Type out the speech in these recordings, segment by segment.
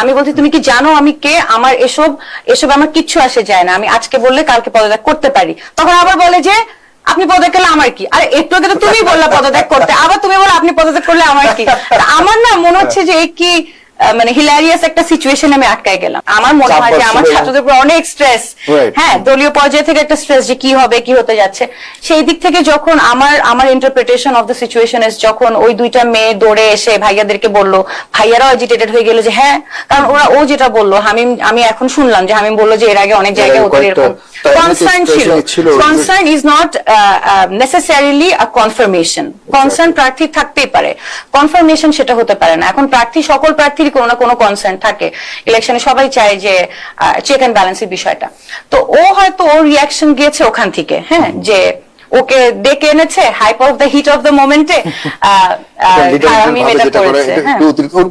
আমি বলছি, তুমি কি জানো আমি কে? আমার এসব এসব আমার কিচ্ছু আসে যায় না। আমি আজকে বললে কালকে পদত্যাগ করতে পারি। তখন আবার বলে যে, আপনি পদত্যাগ করলে আমার কি? আরে, একটু আগে তো তুমি বললে পদত্যাগ করতে। আবার তুমি বলো আপনি পদত্যাগ করলে আমার কি? আমার না মনে হচ্ছে যে কি মানে হিলারিয়াস একটা সিচুয়েশন আমি আটকায় গেলাম। আমার মনে হয় যে আমার ছাত্রদের উপর অনেক স্ট্রেস হ্যাঁ দলীয় পর্যায়ে থেকে একটা স্ট্রেস যে কি হবে কি হতে যাচ্ছে। সেই দিক থেকে যখন আমার আমার interpretation of the situation as যখন ওই দুইটা মেয়ে দৌড়ে এসে ভাইয়াদেরকে বলল ভাইয়ারাও এজিটেটেড হয়ে গেল যে হ্যাঁ কারণ ওরা ও যেটা বলল হামিম আমি এখন শুনলাম যে হামিম বলল যে এর আগে অনেক জায়গায় ওদের এরকম ছিল। ছিল, concern is not necessarily a confirmation concern প্রার্থী থাকতেই পারে। কনফার্মেশন সেটা হতে পারে না। এখন প্রার্থী সকল প্রার্থীর কোনো না কোনো কনসার্ন থাকে। ইলেকশনে সবাই চায় যে চেক অ্যান্ড ব্যালেন্সের বিষয়টা। তো ও হয়তো ওর রিয়াকশন গিয়েছে ওখান থেকে হ্যাঁ? যে ওকে ডেকে এনেছে hype of the heat of the মোমেন্টে আমি এটা করেছে হ্যাঁ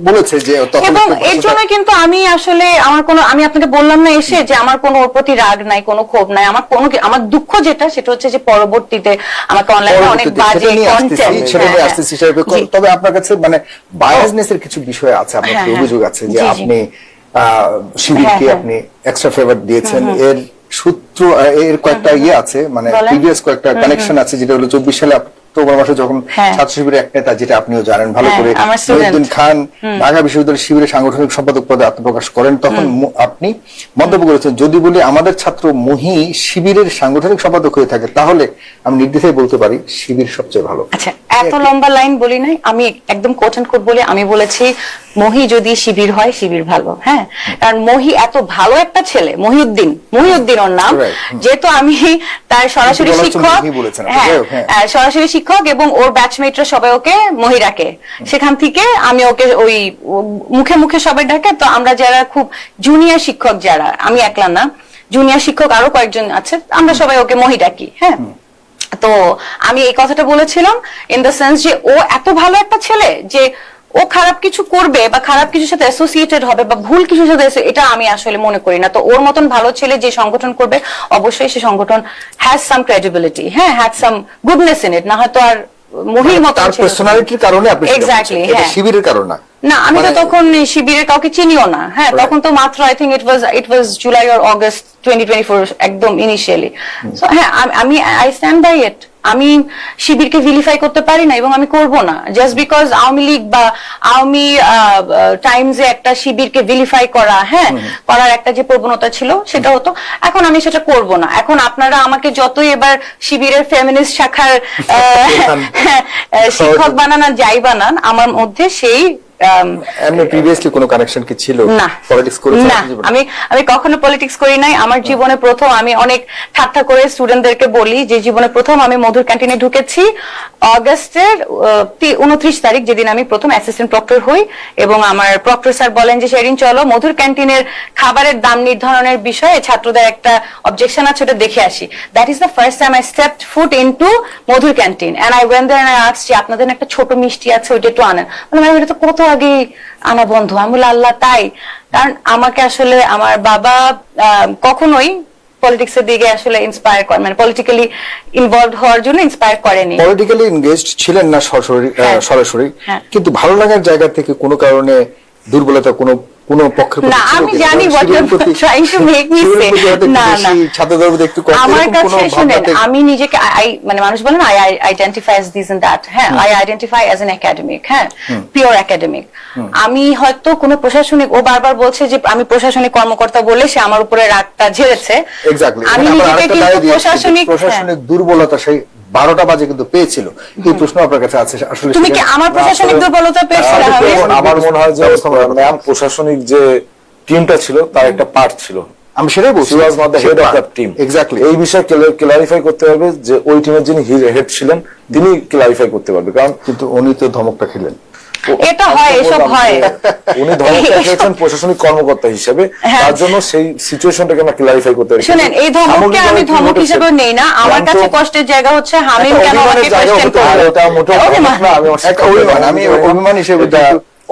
বলেছে যে এবং এর জন্য কিন্তু আমি আসলে আমার কোনো আমি আপনাকে বললাম না এসে যে আমার কোনো ওর প্রতি রাগ নাই কোনো ক্ষোভ নাই আমার কোনো আমার দুঃখ যেটা সেটা হচ্ছে যে পরবর্তীতে আমাকে অনলাইনে অনেক বাজে কন্টেন্ট নিয়ে আসতেছি, সেটা- তবে আপনার কাছে মানে বায়াসনেস এর কিছু বিষয় আছে আপনার হ্যাঁ, হ্যাঁ। অভিযোগ আছে যে। আপনি আহ, শিবিরকে হ্যাঁ, হ্যাঁ। আপনি এক্সট্রা ফেভার দিয়েছেন এর সূত্র এর কয়েকটা ইয়ে আছে মানে প্রিভিয়াস কয়েকটা কানেকশন আছে যেটা হলো চব্বিশ সালে অক্টোবর মাসে যখন হ্যাঁ। ছাত্র শিবিরের এক নেতা যেটা আপনিও জানেন ভালো হ্যাঁ, করে মহিউদ্দিন খান ঢাকা বিশ্ববিদ্যালয়ের শিবিরের সাংগঠনিক সম্পাদক পদে আত্মপ্রকাশ করেন তখন আপনি মন্তব্য করেছেন যদি বলি আমাদের ছাত্র মহি শিবিরের সাংগঠনিক সম্পাদক হয়ে থাকে তাহলে আমি নির্দ্বিধায় বলতে পারি শিবির সবচেয়ে ভালো। আচ্ছা এত লম্বা লাইন বলি নাই আমি একদম কোট অ্যান্ড কোট বলে আমি বলেছি মহি যদি শিবির হয় শিবির ভালো হ্যাঁ? কারণ মহি এত ভালো একটা ছেলে মহিউদ্দিন মহিউদ্দিন ওর নাম। যেহেতু আমি তার সরাসরি শিক্ষক হ্যাঁ হ্যাঁ। আহ, সরাসরি শিক্ষক এবং ওর ব্যাচমেটরা সবাই ওকে মহি ডাকে। সেখান থেকে আমি ওকে ওই মুখে মুখে সবাই ডাকে। তো আমরা যারা খুব জুনিয়র শিক্ষক যারা আমি একলা না জুনিয়র শিক্ষক আরও কয়েকজন আছে আমরা সবাই ওকে মহি ডাকি হ্যাঁ? তো আমি এই কথাটা বলেছিলাম ইন দ্য সেন্স যে ও এত ভালো একটা ছেলে যে ও খারাপ কিছু করবে বা খারাপ কিছুর সাথে অ্যাসোসিয়েটেড হবে বা ভুল কিছুর সাথে এটা আমি আসলে মনে করি না। তো ওর মতন ভালো ছেলে যে সংগঠন করবে অবশ্যই সে সংগঠন হ্যাজ সাম ক্রেডিবিলিটি হ্যাঁ has some goodness in it না হয়তো আর মহির মতো তার পার্সোনালিটির কারণে আপনি এক্স্যাক্টলি হ্যাঁ। শিবিরের কারণ না আমি তো মানে- তখন শিবিরের কাউকে চিনিও না। হ্যাঁ তখন তো মাত্র I think it was it was July or August twenty twenty four একদম ইনিশিয়ালি হ্যাঁ um- I stand by it আমি শিবিরকে ভিলিফাই করতে পারি না এবং আমি করব না। জাস্ট বিকজ আওয়ামী লীগ বা আওয়ামী টাইমসে একটা শিবিরকে ভিলিফাই করা হ্যাঁ করার একটা যে প্রবণতা ছিল সেটা হতো। এখন আমি সেটা করব না। এখন আপনারা আমাকে যতই এবার শিবিরের ফেমিনিস্ট শাখার শিক্ষক বানান আর যাই বানান আমার মধ্যে সেই এমনি প্রিভিয়াসলি কোনো কানেকশন কি ছিল? না। পলিটিক্স করেছেন না। আমি আমি কখনো পলিটিক্স করি নাই। আমার জীবনে প্রথম আমি অনেক ঠাট্টা করে স্টুডেন্টদেরকে বলি যে জীবনে প্রথম আমি মধুর ক্যান্টিনে ঢুকেছি। অগস্টের উনত্রিশ তারিখ যেদিন আমি প্রথম অ্যাসিস্ট্যান্ট প্রক্টর হই এবং আমার প্রক্টর স্যার বলেন যে সেদিন চলো মধুর ক্যান্টিনের খাবারের দাম নির্ধারণের বিষয়ে ছাত্রদের একটা অবজেকশন আছে ওটা দেখে আসি। That is the first time I stepped foot into Madhur canteen and I went there I asked আপনাদের একটা ছোট মিষ্টি আছে ওইটা একটু আনেন? মানে এটা তো কত আগে আনা বন্ধ আমি বলি আল্লাহ তাই কারণ আমাকে আসলে আমার বাবা কখনোই পলিটিক্স এর দিকে আসলে ইন্সপায়ার করে মানে পলিটিক্যালি ইনভলভ হওয়ার জন্য ইন্সপায়ার করেনি পলিটিক্যালি এনগেজড ছিলেন না সরাসরি হ্যাঁ। সরাসরি হ্যাঁ। কিন্তু ভালো লাগার জায়গা থেকে কোনো কারণে দুর্বলতা কোনো কোনো পক্ষের না, আমি জানি শিবিরের say. প্রতি হয়তো একটু না, না। ছাত্রদের একটু কম, আমার কাছে শুনেন আমি নিজেকে আই মানে মানুষ বলে না I identify as this and that হ্যাঁ I identify as an academic হ্যাঁ পিওর একাডেমিক আমি হয়তো কোনো প্রশাসনিক ও বারবার বলছে যে আমি প্রশাসনিক কর্মকর্তা বলে সে আমার উপরে রাগটা ঝেড়েছে. আমি নিজেকে কিন্তু প্রশাসনিক হ্যাঁ। প্রশাসনিক দুর্বলতা সেই বারোটা বাজে কিন্তু পেয়েছিল। এই প্রশ্ন আপনার কাছে আছে আসলে তুমি কি আমার প্রশাসনিক দুর্বলতা পেয়েছিলে আমার মনে- হয় যে ম্যাম প্রশাসনিক যে টিমটা ছিল তার একটা পার্ট ছিল। আমি সেটাই বলছি। Was not the head of the team exactly এই বিষয়ে ক্লারিফাই করতে পারবে যে ওই টিমের যিনি হেড ছিলেন তিনি ক্লারিফাই করতে পারবে। কারণ কিন্তু উনি তো ধমকটা খেলেন। এটা হয়, এসব হয়। উনি ধর্মকে প্রশাসনিক কর্মকর্তা হিসেবে হ্যাঁ। তার জন্য সেই সিচুয়েশনটাকে আমরা ক্লারিফাই করতে পারি। শুনেন এই ধমককে আমি ধমক হিসেবে নেই না। আমার কাছে কষ্টের জায়গা হচ্ছে হামিম কেন আমাকে কোশ্চেন করল ওটা মোটেও না, আমি একটা অভিমান হিসেবে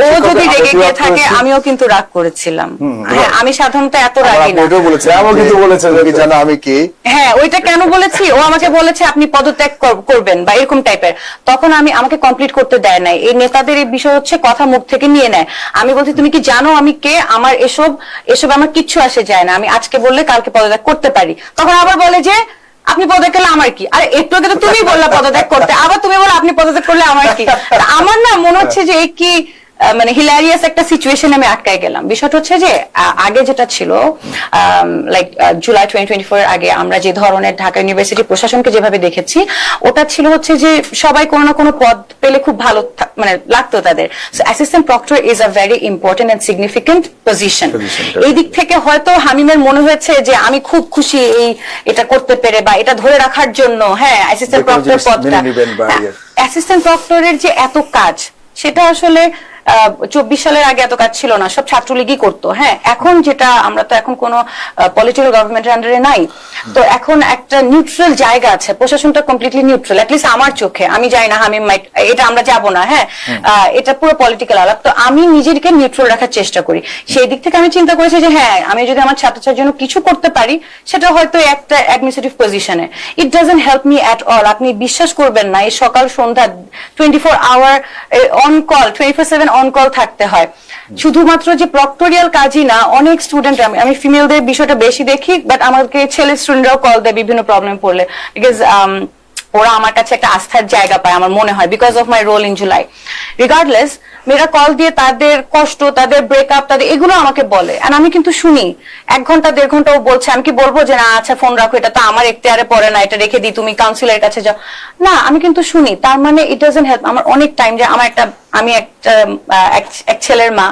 ও যদি রেগে গিয়ে থাকে আমিও কিন্তু রাগ করেছিলাম। হ্যাঁ আমি সাধারণত এত রাগি না। এটাও বলেছেন আমাও কিন্তু বলেছে জানো আমি কে। হ্যাঁ ওইটা কেন বলেছি? ও আমাকে বলেছে আপনি পদত্যাগ করবেন বা এরকম টাইপের তখন আমি আমাকে কমপ্লিট করতে দেয় নাই। এই নেতাদের এই বিষয় হচ্ছে কথা মুখ থেকে নিয়ে নেয়। আমি বলছি তুমি কি জানো আমি কে? আমার এসব এসব আমার কিচ্ছু আসে যায় না। আমি আজকে বললে কালকে পদত্যাগ করতে পারি। তখন আবার বলে যে আপনি পদত্যাগ করলে আমার কি? আরে একটু আগে তো তুমি বললা পদত্যাগ করতে। আবার তুমি বলো আপনি পদত্যাগ করলে আমার কি? আমার না মনে হচ্ছে যে এই কি মানে হিলারিয়াস একটা সিচুয়েশন আমি আটকায় গেলাম। বিষয়টা হচ্ছে যে আগে যেটা ছিল like July twenty twenty four আগে আমরা যে ধরনের ঢাকা ইউনিভার্সিটি প্রশাসনকে যেভাবে দেখেছি ওটা ছিল হচ্ছে যে সবাই কোনো না কোনো পদ পেলে খুব ভালো মানে লাগতো তাদের। Assistant proctor is a very important and significant position এই দিক থেকে হয়তো হামিমের মনে হয়েছে যে আমি খুব খুশি এই এটা করতে পেরে বা এটা ধরে রাখার জন্য হ্যাঁ অ্যাসিস্ট্যান্ট প্রক্টর পদটা। বা ইয়ে। অ্যাসিস্ট্যান্ট প্রক্টরের যে এত কাজ সেটা আসলে চব্বিশ সালের আগে এত কাজ ছিল না সব ছাত্রলীগই করতো হ্যাঁ? এখন যেটা আমরা তো এখন কোনো পলিটিক্যাল গভর্নমেন্টের আন্ডারে নাই। তো এখন একটা নিউট্রাল জায়গা আছে প্রশাসনটা কমপ্লিটলি নিউট্রাল অ্যাটলিস্ট আমার চোখে আমি যাই না আমি এটা আমরা যাব না হ্যাঁ? এটা পুরো পলিটিক্যাল আলাপ তো আমি নিজেকে নিউট্রাল রাখার চেষ্টা করি। সেই দিক থেকে আমি চিন্তা করেছি যে হ্যাঁ আমি যদি আমার ছাত্রছাত্রীর জন্য কিছু করতে পারি সেটা হয়তো একটা অ্যাডমিনিস্ট্রেটিভ পজিশনে it doesn't help me at all আপনি বিশ্বাস করবেন না এই সকাল সন্ধ্যা twenty four hour on call twenty four seven on call থাকতে হয়। শুধুমাত্র যে প্রক্টোরিয়াল কাজই না, অনেক স্টুডেন্ট আমি আমি ফিমেলদের বিষয়টা বেশি দেখি বাট আমাকে ছেলে স্টুডেন্টরাও কল দেয় বিভিন্ন প্রবলেম পড়লে। বিকজ ওরা আমার কাছে একটা আস্থার জায়গা পায় আমার মনে হয় because of my role in July regardless মেয়েরা কল দিয়ে তাদের কষ্ট, তাদের ব্রেকআপ তাদের এগুলো আমাকে বলে। আর আমি কিন্তু শুনি। এক ঘণ্টা, দেড় ঘণ্টা ও বলছে, আমি কি বলব যে, না আচ্ছা ফোন রাখো, এটা তো আমার এখতিয়ারে পড়ে না, এটা রেখে দিই, তুমি কাউন্সিলের কাছে যাও। না, আমি কিন্তু শুনি। তার মানে ইট ডাজেন্ট হেল্প আমার অনেক টাইম যে আমার একটা আমি একটা এক- ছেলের মা।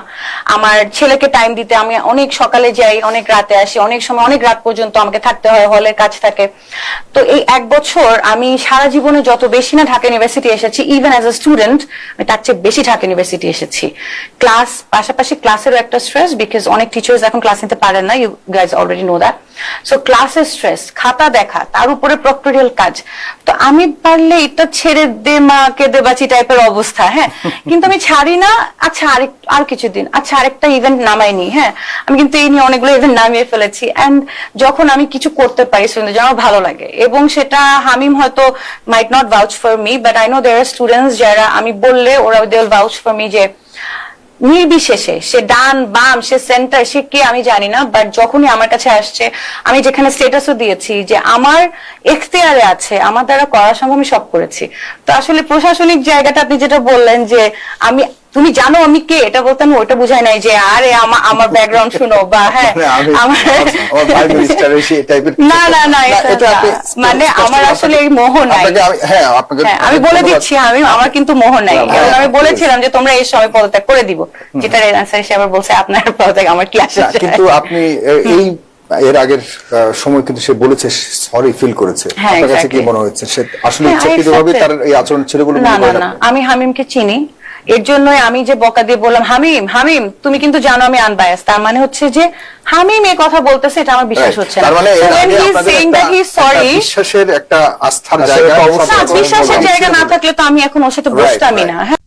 আমার ছেলেকে টাইম দিতে আমি অনেক সকালে যাই, অনেক রাতে আসি, অনেক সময়, অনেক রাত পর্যন্ত আমাকে থাকতে হয় হলের কাজ থাকে। তো এই এক বছর আমি সারা জীবনে যত বেশি না ঢাকা ইউনিভার্সিটি এসেছি ইভেন অ্যাজ এ স্টুডেন্ট আমি তার চেয়ে বেশি ঢাকা ইউনিভার্সিটি এসেছি। ক্লাস পাশাপাশি ক্লাসেরও একটা স্ট্রেস বিকজ অনেক টিচার্স এখন ক্লাস নিতে পারেন না you guys already know that so ক্লাসের স্ট্রেস খাতা দেখা, তার উপরে প্রক্টোরিয়াল কাজ। তো আমি পারলে এটা ছেড়ে দে মা কেঁদে বাঁচি টাইপের অবস্থা হ্যাঁ? কিন্তু আমি ছাড়ি না আচ্ছা আরেক, আর কিছুদিন আচ্ছা আরেকটা ইভেন্ট নামাইনি হ্যাঁ? আমি কিন্তু এই নিয়ে অনেকগুলো ইভেন্ট নামিয়ে ফেলেছি। এন্ড যখন আমি কিছু করতে পারি স্টুডেন্টদের আমার ভালো লাগে। এবং সেটা হামিম হয়তো might not vouch for me but I know their students যারা, আমি বললে ওরা দে ভাউচ ফর মি যে নির্বিশেষে, সে ডান, বাম, সে সেন্টার সে কে আমি জানি না বাট যখনই আমার কাছে আসছে, আমি যেখানে স্টেটাসও দিয়েছি যে আমার এখতিয়ারে আছে, আমার দ্বারা করা সম্ভব আমি সব করেছি। তো আসলে প্রশাসনিক জায়গাটা আপনি যেটা বললেন যে আমি তুমি জানো আমি কে? এটা বলতে আমি ওটা বুঝাই নাই যে আরে আমার ব্যাকগ্রাউন্ড শুনো বা হ্যাঁ এসে না না না। মানে আমার আসলে এই মোহ নাই। আমি- হ্যাঁ হ্যাঁ আমি বলে দিচ্ছি আমি আমার কিন্তু মোহ নাই। আমি বলেছিলাম যে তোমরা এই সময় পদত্যাগ করে দিব। যেটা অ্যান্সার হিসেবে আবার বলছে আপনার পদত্যাগ আমার কি আসে কিন্তু আপনি এই এর আগের সময় কিন্তু সে বলেছে সরি ফিল করেছে। হ্যাঁ, আপনার কাছে কি মনে হচ্ছে সে আসলে I ইচ্ছাকৃত ভাবে accept তার এই আচরণ ছিল বলে না? না? আমি হামিমকে চিনি। এর জন্যই আমি যে বকা দিয়ে বললাম হামিম হামিম তুমি কিন্তু জানো আমি আনবায়াস তার মানে হচ্ছে যে হামিম এই কথা বলতেছে এটা আমার বিশ্বাস হচ্ছে না। তার মানে এর So when আগে he is আপনাদের saying একটা- that he is একটা sorry বিশ্বাসের একটা আস্থার জায়গা না বিশ্বাসের জায়গা না থাকলে তো আমি এখন ওর সাথে বসতামই না। হ্যাঁ।